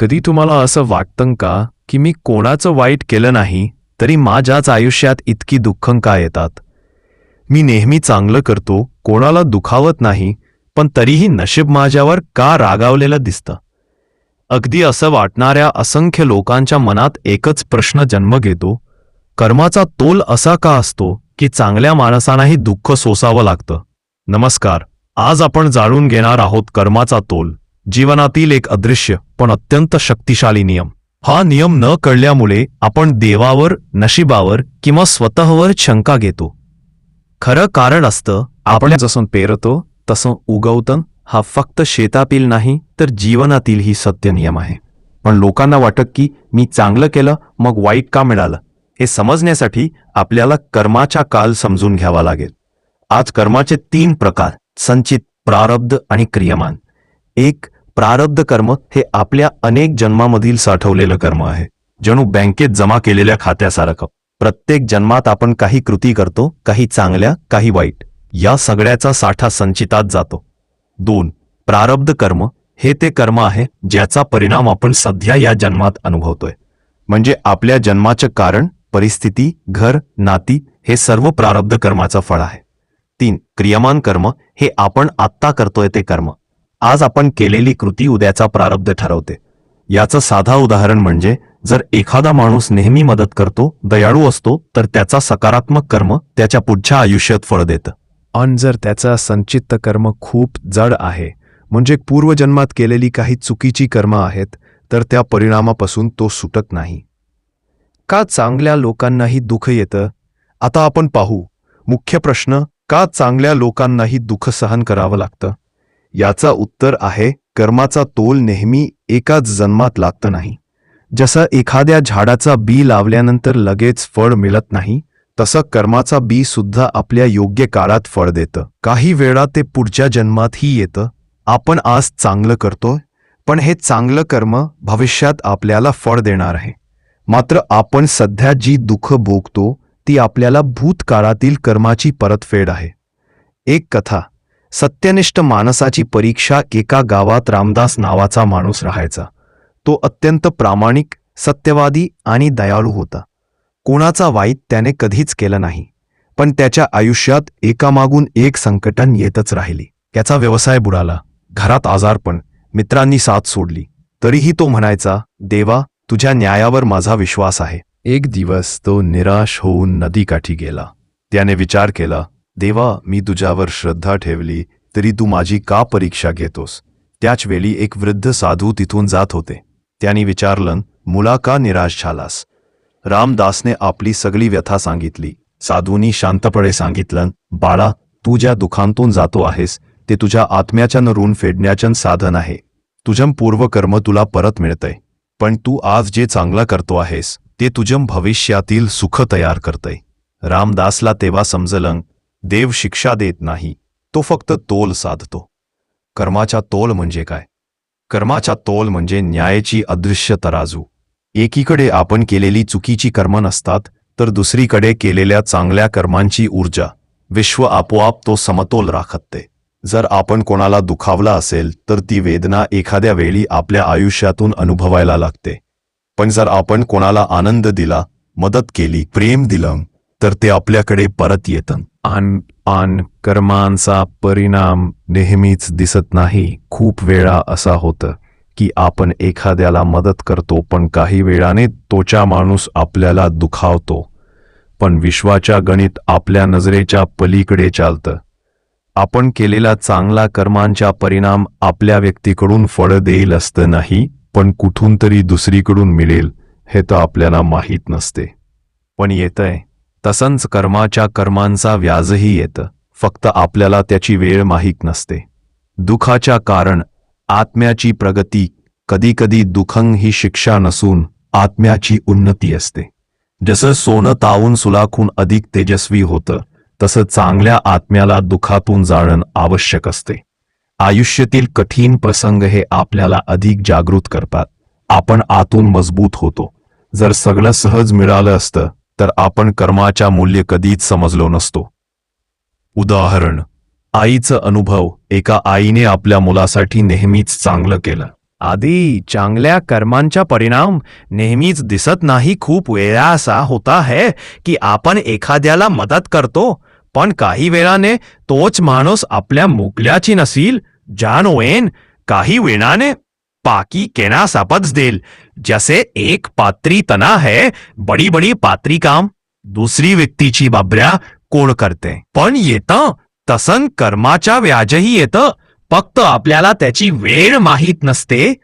कधी तुम्हाला असं वाटतं का की मी कोणाचं वाईट केलं नाही तरी माझ्याच आयुष्यात इतकी दुःखं का येतात? मी नेहमी चांगलं करतो कोणाला दुखावत नाही पण तरीही नशीब माझ्यावर का रागावलेलं दिसतं? अगदी असं वाटणाऱ्या असंख्य लोकांच्या मनात एकच प्रश्न जन्म घेतो कर्माचा तोल असा का असतो की चांगल्या माणसांनाही दुःख सोसावं लागतं? नमस्कार आज आपण जाणून घेणार आहोत कर्माचा तोल जीवनातील एक अदृश्य. पण अत्यंत शक्तिशाली नियम. हा नियम न कळल्यामुळे आपण देवावर नशिबावर किंवा स्वतःवर शंका घेतो. खरं कारण असतं आपण जसं पेरतो तसं उगवतं हा फक्त शेतातील नाही तर जीवनातीलही सत्य नियम आहे. पण लोकांना वाटत की मी चांगलं केलं मग वाईट का मिळालं? हे समजण्यासाठी आपल्याला कर्माचा काल समजून घ्यावा लागेल. आज कर्माचे तीन प्रकार संचित प्रारब्ध आणि क्रियमान. एक प्रारब्ध कर्म हे आपल्या अनेक जन्मामधील साठवलेलं कर्म आहे. जणू बँकेत जमा केलेल्या खात्यासारखं. प्रत्येक जन्मात आपण काही कृती करतो काही चांगल्या काही वाईट. या सगळ्याचा साठा संचितात जातो. दोन प्रारब्ध कर्म हे ते कर्म आहे ज्याचा परिणाम आपण सध्या या जन्मात अनुभवतोय. म्हणजे आपल्या जन्माचं कारण परिस्थिती घर नाती हे सर्व प्रारब्ध कर्माचं फळ आहे. तीन क्रियमान कर्म हे आपण आत्ता करतोय ते कर्म. आज आपण केलेली कृती उद्याचा प्रारब्ध ठरवते. याचं साधा उदाहरण म्हणजे जर एखादा माणूस नेहमी मदत करतो दयाळू असतो तर त्याचा सकारात्मक कर्म त्याच्या पुढच्या आयुष्यात फळ देतं. अन जर त्याचा संचित कर्म खूप जड आहे म्हणजे पूर्वजन्मात केलेली काही चुकीची कर्म आहेत तर त्या परिणामापासून तो सुटत नाही. का चांगल्या लोकांनाही दुःख येतं? आता आपण पाहू. मुख्य प्रश्न का चांगल्या लोकांनाही दुःख सहन करावं लागतं? याचा उत्तर आहे कर्माचा तोल नेहमी एकाच जन्मात लागत नाही. जसं एखाद्या झाडाचा बी लावल्यानंतर लगेच फळ मिळत नाही तसं कर्माचा बी सुद्धा आपल्या योग्य काळात फळ देतं. काही वेळा ते पुढच्या जन्मातही येतं. आपण आज चांगलं करतोय पण हे चांगलं कर्म भविष्यात आपल्याला फळ देणार आहे. मात्र आपण सध्या जी दुःख भोगतो ती आपल्याला भूतकाळातील कर्माची परतफेड आहे. एक कथा सत्यनिष्ठ माणसाची परीक्षा एका गावात रामदास नावाचा माणूस राहायचा. तो अत्यंत प्रामाणिक सत्यवादी आणि दयाळू होता. कोणाचा वाईट त्याने कधीच केलं नाही. पण त्याच्या आयुष्यात एकामागून एक संकटन येतच राहिली. त्याचा व्यवसाय बुडाला. घरात आजारपण. मित्रांनी साथ सोडली. तरीही तो म्हणायचा देवा तुझ्या न्यायावर माझा विश्वास आहे. एक दिवस तो निराश होऊन नदीकाठी गेला. त्याने विचार केला देवा मी तुझ्यावर श्रद्धा ठेवली तरी तू माझी का परीक्षा घेतोस? त्याच वेळी एक वृद्ध साधू तिथून जात होते. त्यांनी विचारलं मुला का निराश झालास? रामदासने आपली सगळी व्यथा सांगितली. साधूंनी शांतपणे सांगितलं बाळा तू ज्या दुखांतून जातो आहेस ते तुझ्या आत्म्याच्या ऋण फेडण्याचं साधन आहे. तुझं पूर्वकर्म तुला परत मिळतंय. पण तू आज जे चांगला करतो आहेस ते तुझं भविष्यातील सुख तयार करतंय. रामदासला तेव्हा समजलं देव शिक्षा देत नाही तो फक्त तोल साधतो. कर्माचा तोल म्हणजे काय? कर्माचा तोल म्हणजे न्यायाची अदृश्य तराजू. एकीकडे आपण केलेली चुकीची कर्म नसतात तर दुसरीकडे केलेल्या चांगल्या कर्मांची ऊर्जा विश्व आपोआप तो समतोल राखते. जर आपण कोणाला दुखावला असेल तर ती वेदना एखाद्या वेळी आपल्या आयुष्यातून अनुभवायला लागते. पण जर आपण कोणाला आनंद दिला मदत केली प्रेम दिलं तर ते आपल्याकडे परत येतं आन आन कर्मांचा परिणाम नेहमीच दिसत नाही. खूप वेळा असा होतं की आपण एखाद्याला मदत करतो पण काही वेळाने तोचा माणूस आपल्याला दुखावतो. पण विश्वाच्या गणित आपल्या नजरेच्या पलीकडे चालतं. आपण केलेला चांगला कर्मांचा परिणाम आपल्या व्यक्तीकडून फळ देईल असतं नाही पण कुठून तरी दुसरीकडून मिळेल हे तर आपल्याला माहीत नसते. पण येतंय. तसंच कर्माच्या कर्मांचा व्याजही येतं. फक्त आपल्याला त्याची वेळ माहीत नसते. दुखाच्या कारण आत्म्याची प्रगती कधीकधी दुखंग ही शिक्षा नसून आत्म्याची उन्नती असते. जसं सोनं तावून सुलाखून अधिक तेजस्वी होतं तसं चांगल्या आत्म्याला दुखातून जाणं आवश्यक असते. आयुष्यातील कठीण प्रसंग हे आपल्याला अधिक जागृत करतात. आपण आतून मजबूत होतो. जर सगळं सहज मिळालं असतं तर आपण कर्माच्या मूल्य कधीच समजलो नसतो. उदाहरण आईचं अनुभव एका आईने आपल्या मुलासाठी नेहमीच चांगलं केलं. आधी चांगल्या कर्मांचा परिणाम नेहमीच दिसत नाही खूप वेळा असा होता है की आपण एखाद्याला मदत करतो पण काही वेळाने तोच माणूस आपल्या मुकल्याची नसील जानोएन काही वेळाने पाकी केना सापच देल। जसे एक पात्री तना है बडी बडी पात्री काम। दुसरी व्यक्तीची बाबऱ्या कोण करते। पण येतं तसन कर्माच्या व्याजही येतं। फक्त आपल्याला त्याची वेळ माहीत नसते।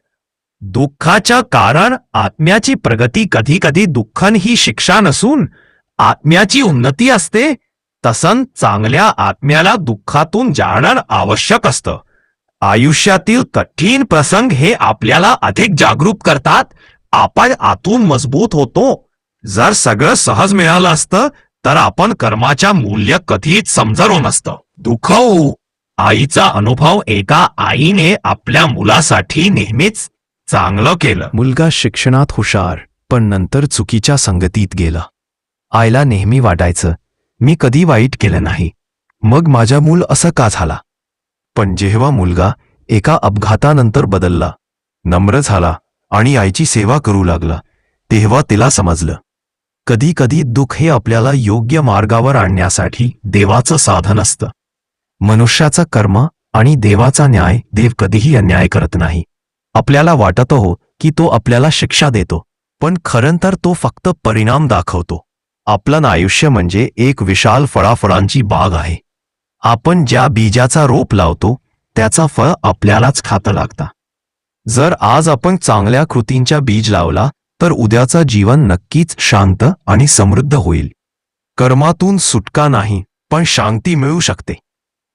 दुःखाच्या कारण आत्म्याची प्रगती कधी कधी दुःखन ही शिक्षा नसून आत्म्याची उन्नती असते। तसन चांगल्या आत्म्याला दुःखातून जाणं आवश्यक असतं। आयुष्यातील कठीण प्रसंग हे आपल्याला अधिक जागरूक करतात. आपण आतून मजबूत होतो. जर सगळं सहज मिळालं असतं तर आपण कर्माच्या मूल्य कधीच समजलो नसतं. दुःख हो. आईचा अनुभव एका आईने आपल्या मुलासाठी नेहमीच चांगलं केलं. मुलगा शिक्षणात हुशार पण नंतर चुकीच्या संगतीत गेला. आईला नेहमी वाटायचं मी कधी वाईट केलं नाही. मग माझा मूल असं का झाला? पण जेव्हा मुलगा एका अपघातानंतर बदलला नम्र झाला आणि आईची सेवा करू लागला तेव्हा तिला समजलं. कधी कधी दुःख हे आपल्याला योग्य मार्गावर आणण्यासाठी देवाचं साधन असतं. मनुष्याचं कर्म आणि देवाचा न्याय देव कधीही अन्याय करत नाही. आपल्याला वाटत हो की तो आपल्याला शिक्षा देतो पण खरं तर तो फक्त परिणाम दाखवतो. आपलं आयुष्य म्हणजे एक विशाल फळाफळांची बाग आहे. आपण ज्या बीजाचा रोप लावतो त्याचा फळ आपल्यालाच खातं लागता. जर आज आपण चांगल्या कृतींच्या बीज लावला तर उद्याचा जीवन नक्कीच शांत आणि समृद्ध होईल. कर्मातून सुटका नाही पण शांती मिळू शकते.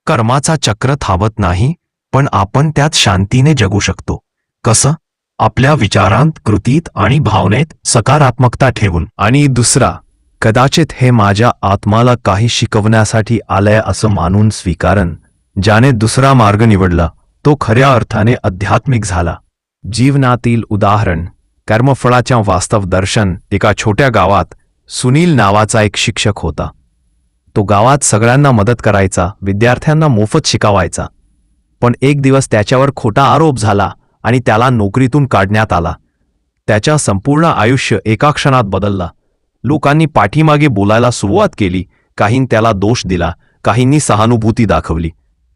कर्माचा चक्र थांबत नाही पण आपण त्यात शांतीने जगू शकतो. कसं? आपल्या विचारांत कृतीत आणि भावनेत सकारात्मकता ठेवून. आणि दुसरा कदाचित हे माझ्या आत्माला काही शिकवण्यासाठी आलंय असं मानून स्वीकारण ज्याने दुसरा मार्ग निवडला तो खऱ्या अर्थाने आध्यात्मिक झाला. जीवनातील उदाहरण कर्मफळाच्या वास्तव दर्शन एका छोट्या गावात सुनील नावाचा एक शिक्षक होता. तो गावात सगळ्यांना मदत करायचा विद्यार्थ्यांना मोफत शिकवायचा. पण एक दिवस त्याच्यावर खोटा आरोप झाला आणि त्याला नोकरीतून काढण्यात आला. त्याच्या संपूर्ण आयुष्य एका क्षणात बदलला. लोकांनी पाठीमागे बोलायला सुरुवात केली. काहींनी त्याला दोष दिला. काहींनी सहानुभूती दाखवली.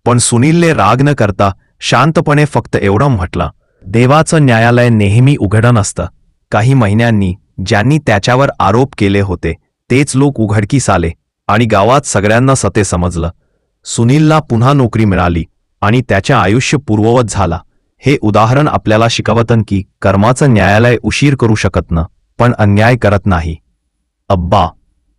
पण सुनीलने राग न करता शांतपणे फक्त एवढं म्हटलं. देवाचं न्यायालय नेहमी उघडं नसतं. काही महिन्यांनी ज्यांनी त्याच्यावर आरोप केले होते तेच लोक उघडकीस आले आणि गावात सगळ्यांना सते समजलं. सुनीलला पुन्हा नोकरी मिळाली आणि त्याच्या आयुष्य पूर्ववत झाला. हे उदाहरण आपल्याला शिकवतन की कर्माचं न्यायालय उशीर करू शकत न पण अन्याय करत नाही. अब्बा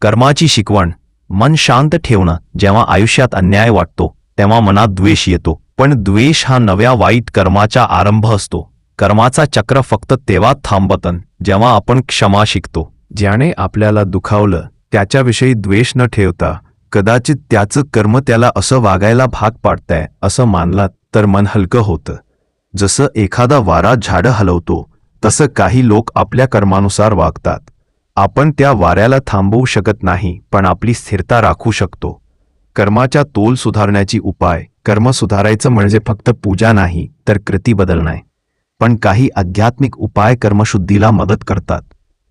कर्माची शिकवण मन शांत ठेवणं जेव्हा आयुष्यात अन्याय वाटतो तेव्हा मनात द्वेष येतो. पण द्वेष हा नव्या वाईट कर्माचा आरंभ असतो. कर्माचा चक्र फक्त तेव्हा थांबतन जेव्हा आपण क्षमा शिकतो. ज्याने आपल्याला दुखावलं त्याच्याविषयी द्वेष न ठेवता कदाचित त्याचं कर्म त्याला असं वागायला भाग पाडतंय असं मानलात तर मन हलकं होतं. जसं एखादा वारा झाडं हलवतो तसं काही लोक आपल्या कर्मानुसार वागतात. आपण त्या वाऱ्याला थांबवू शकत नाही पण आपली स्थिरता राखू शकतो. कर्माच्या तोल सुधारण्याची उपाय कर्म सुधारायचं म्हणजे फक्त पूजा नाही तर कृती बदलणे. पण काही आध्यात्मिक उपाय कर्मशुद्धीला मदत करतात.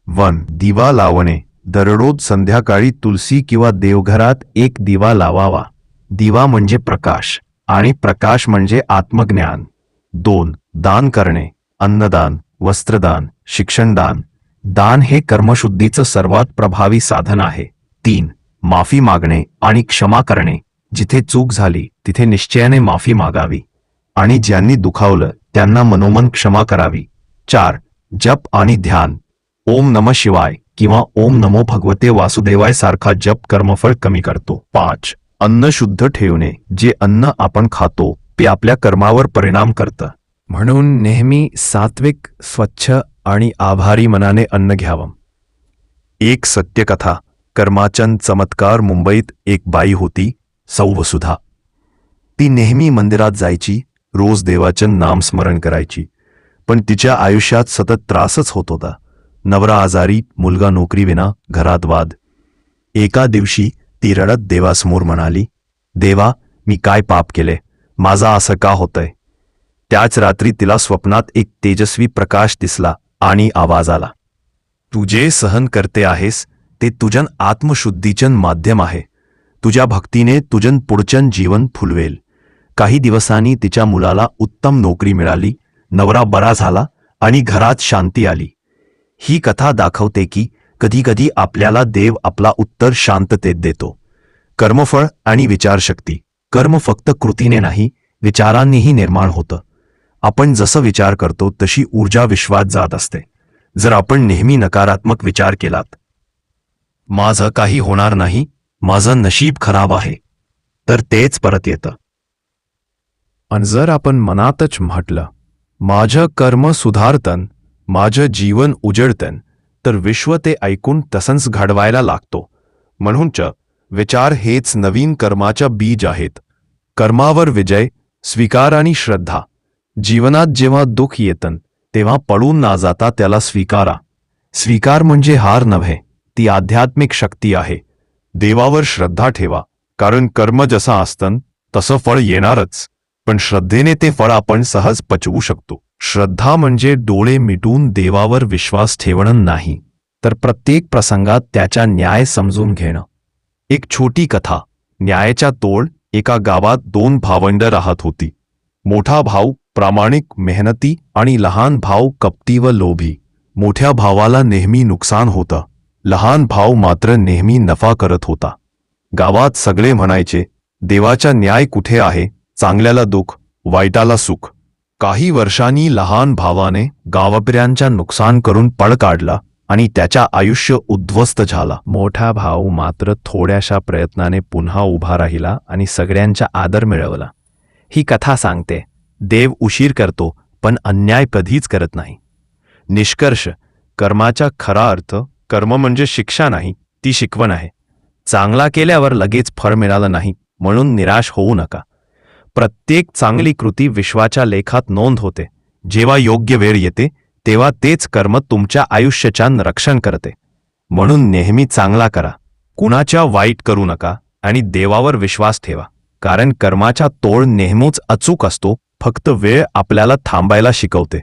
वन दिवा लावणे. दररोज संध्याकाळी तुलसी किंवा देवघरात एक दिवा लावावा. दिवा म्हणजे प्रकाश आणि प्रकाश म्हणजे आत्मज्ञान. दोन दान करणे. अन्नदान वस्त्रदान शिक्षणदान. दान हे कर्मशुद्धीचं सर्वात प्रभावी साधन आहे. तीन माफी मागणे आणि क्षमा करणे. जिथे चूक झाली तिथे निश्चयाने माफी मागावी. आणि ज्यांनी दुखावलं त्यांना मनोमन क्षमा करावी. चार जप आणि ध्यान. ओम नम शिवाय किंवा ओम नमो भगवते वासुदेवाय सारखा जप कर्मफळ कमी करतो. पाच अन्न शुद्ध ठेवणे. जे अन्न आपण खातो ते आपल्या कर्मावर परिणाम करतं. म्हणून नेहमी सात्विक स्वच्छ आणि आभारी मनाने अन्न घ्यावं. एक सत्यकथा कर्माचंद चमत्कार मुंबईत एक बाई होती सौवसुधा ती नेहमी मंदिरात जायची रोज देवाचं नामस्मरण करायची. पण तिच्या आयुष्यात सतत त्रासच होत होता. नवरा आजारी मुलगा नोकरीविना घरात वाद. एका दिवशी ती रडत देवासमोर म्हणाली देवा मी काय पाप केले? माझा असं का होतंय? त्याच रात्री तिला स्वप्नात एक तेजस्वी प्रकाश दिसला. आणि आवाज आला तू जे सहन करते आहेस ते तुझन आत्मशुद्धीचन माध्यम आहे. तुझ्या भक्तीने तुझन पुढचन जीवन फुलवेल. काही दिवसांनी तिच्या मुलाला उत्तम नोकरी मिळाली नवरा बरा झाला आणि घरात शांती आली. ही कथा दाखवते की कधीकधी आपल्याला देव आपला उत्तर शांततेत देतो. कर्मफळ आणि विचारशक्ती. कर्म फक्त कृतीने नाही विचारांनीही निर्माण होतं. आपण जसं विचार करतो तशी ऊर्जा विश्वात जात असते. जर आपण नेहमी नकारात्मक विचार केलात माझं काही होणार नाही माझं नशीब खराब आहे तर तेच परत येतं. आणि जर आपण मनातच म्हटलं माझं कर्म सुधारतन माझं जीवन उजळतन तर विश्व ते ऐकून तसंच घडवायला लागतो. म्हणूनच विचार हेच नवीन कर्माच्या बीज आहेत. कर्मावर विजय स्वीकार आणि श्रद्धा. जीवनात जेव्हा दुःख येतन तेव्हा पळून ना जाता त्याला स्वीकारा. स्वीकार म्हणजे हार नव्हे ती आध्यात्मिक शक्ती आहे. देवावर श्रद्धा ठेवा कारण कर्म जसा असतं तसं फळ येणारच. पण श्रद्धेने ते फळ आपण सहज पचवू शकतो. श्रद्धा म्हणजे डोळे मिटून देवावर विश्वास ठेवणं नाही. तर प्रत्येक प्रसंगात त्याचा न्याय समजून घेणं. एक छोटी कथा. न्यायाच्या तोड एका गावात दोन भावंड राहत होती. मोठा भाऊ प्रामाणिक मेहनती आणि लहान भाऊ कपटी व लोभी. मोठ्या भावाला नेहमी नुकसान होतं. लहान भाऊ मात्र नेहमी नफा करत होता. गावात सगळे म्हणायचे देवाचा न्याय कुठे आहे? चांगल्याला दुःख वाईटाला सुख. काही वर्षांनी लहान भावाने गावपऱ्यांच्या नुकसान करून पळ काढला आणि त्याच्या आयुष्य उद्ध्वस्त झाला. मोठा भाऊ मात्र थोड्याशा प्रयत्नाने पुन्हा उभा राहिला आणि सगळ्यांचा आदर मिळवला. ही कथा सांगते. देव उशीर करतो पण अन्याय कधीच करत नाही. निष्कर्ष कर्माचा खरा अर्थ कर्म म्हणजे शिक्षा नाही ती शिकवण आहे. चांगला केल्यावर लगेच फळ मिळालं नाही म्हणून निराश होऊ नका. प्रत्येक चांगली कृती विश्वाच्या लेखात नोंद होते. जेव्हा योग्य वेळ येते तेव्हा तेच कर्म तुमच्या आयुष्याच्या रक्षण करते. म्हणून नेहमी चांगला करा. कुणाच्या वाईट करू नका आणि देवावर विश्वास ठेवा. कारण कर्माचा तोळ नेहमीच अचूक असतो फक्त वेळ आपल्याला थांबायला शिकवते.